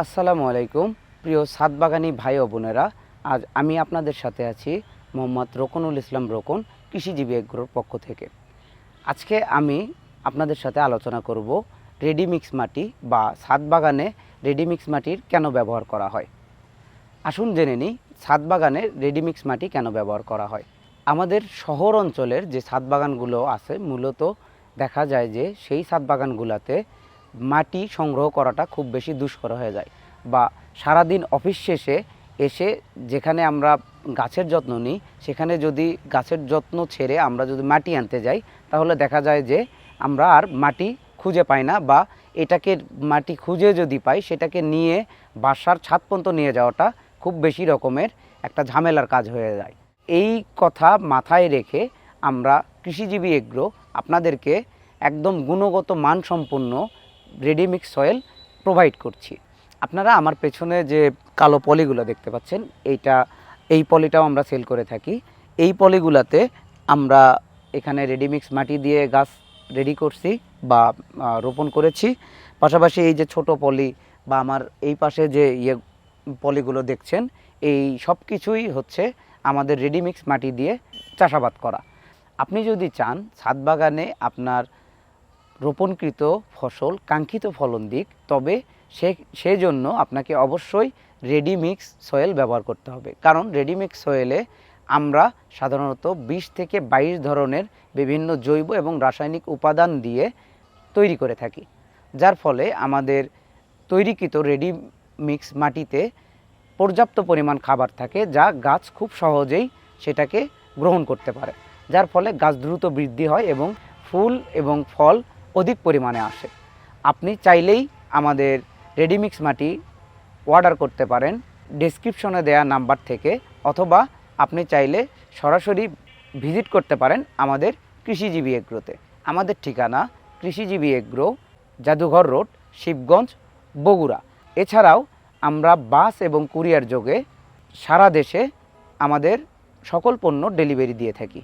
আসসালামু আলাইকুম। প্রিয় সাত বাগানি ভাই ও বোনেরা, আজ আমি আপনাদের সাথে আছি মোহাম্মদ রোকনুল ইসলাম রোকন, কৃষিজীবী এগ্রোর পক্ষ থেকে। আজকে আমি আপনাদের সাথে আলোচনা করব রেডিমিক্স মাটি বা ছাদ বাগানে রেডিমিক্স মাটির কেন ব্যবহার করা হয়। আসুন জেনে নিই ছাদ বাগানে রেডিমিক্স মাটি কেন ব্যবহার করা হয়। আমাদের শহর অঞ্চলের যে ছাদ বাগানগুলো আছে, মূলত দেখা যায় যে সেই ছাদ বাগানগুলোতে মাটি সংগ্রহ করাটা খুব বেশি দুষ্কর হয়ে যায় বা সারাদিন অফিস শেষে এসে যেখানে আমরা গাছের যত্ন নিই, সেখানে যদি গাছের যত্ন ছেড়ে আমরা যদি মাটি আনতে যাই, তাহলে দেখা যায় যে আমরা আর মাটি খুঁজে পাই না বা এটাকে মাটি খুঁজে যদি পাই, সেটাকে নিয়ে বাসার ছাদ পর্যন্ত নিয়ে যাওয়াটা খুব বেশি রকমের একটা ঝামেলার কাজ হয়ে যায়। এই কথা মাথায় রেখে আমরা কৃষিজীবী এগ্রো আপনাদেরকে একদম গুণগত মানসম্পন্ন রেডিমিক্স সয়েল প্রোভাইড করছি। আপনারা আমার পেছনে যে কালো পলিগুলো দেখতে পাচ্ছেন, এইটা, এই পলিটাও আমরা সেল করে থাকি। এই পলিগুলাতে আমরা এখানে রেডিমিক্স মাটি দিয়ে গাছ রেডি করছি বা রোপণ করেছি। পাশাপাশি এই যে ছোট পলি বা আমার এই পাশে যে ইয়ে পলিগুলো দেখছেন, এই সব কিছুই হচ্ছে আমাদের রেডিমিক্স মাটি দিয়ে চাষাবাদ করা। আপনি যদি চান, ছাদ বাগানে আপনার রোপণকৃত ফসল, কাঙ্ক্ষিত ফলন দিক, তবে সে, সেজন্য আপনাকে অবশ্যই রেডিমিক্স সয়েল ব্যবহার করতে হবে। কারণ রেডিমিক্স সয়েলে আমরা সাধারণত বিশ থেকে বাইশ ধরনের বিভিন্ন জৈব এবং রাসায়নিক উপাদান দিয়ে তৈরি করে থাকি। যার ফলে আমাদের তৈরিকৃত রেডিমিক্স মাটিতে পর্যাপ্ত পরিমাণ খাবার থাকে, যা গাছ খুব সহজেই সেটাকে গ্রহণ করতে পারে। যার ফলে গাছ দ্রুত বৃদ্ধি হয় এবং ফুল এবং ফল অধিক পরিমাণে আসে। আপনি চাইলেই আমাদের রেডিমিক্স মাটি অর্ডার করতে পারেন। ডেসক্রিপশনে দেওয়া নাম্বার থেকে অথবা আপনি চাইলে সরাসরি ভিজিট করতে পারেন আমাদের কৃষিজীবী এগ্রোতে। আমাদের ঠিকানা কৃষিজীবী এগ্রো, জাদুঘর রোড, শিবগঞ্জ, বগুড়া। এছাড়াও আমরা বাস এবং কুরিয়ার যোগে সারা দেশে আমাদের সকল পণ্য ডেলিভারি দিয়ে থাকি।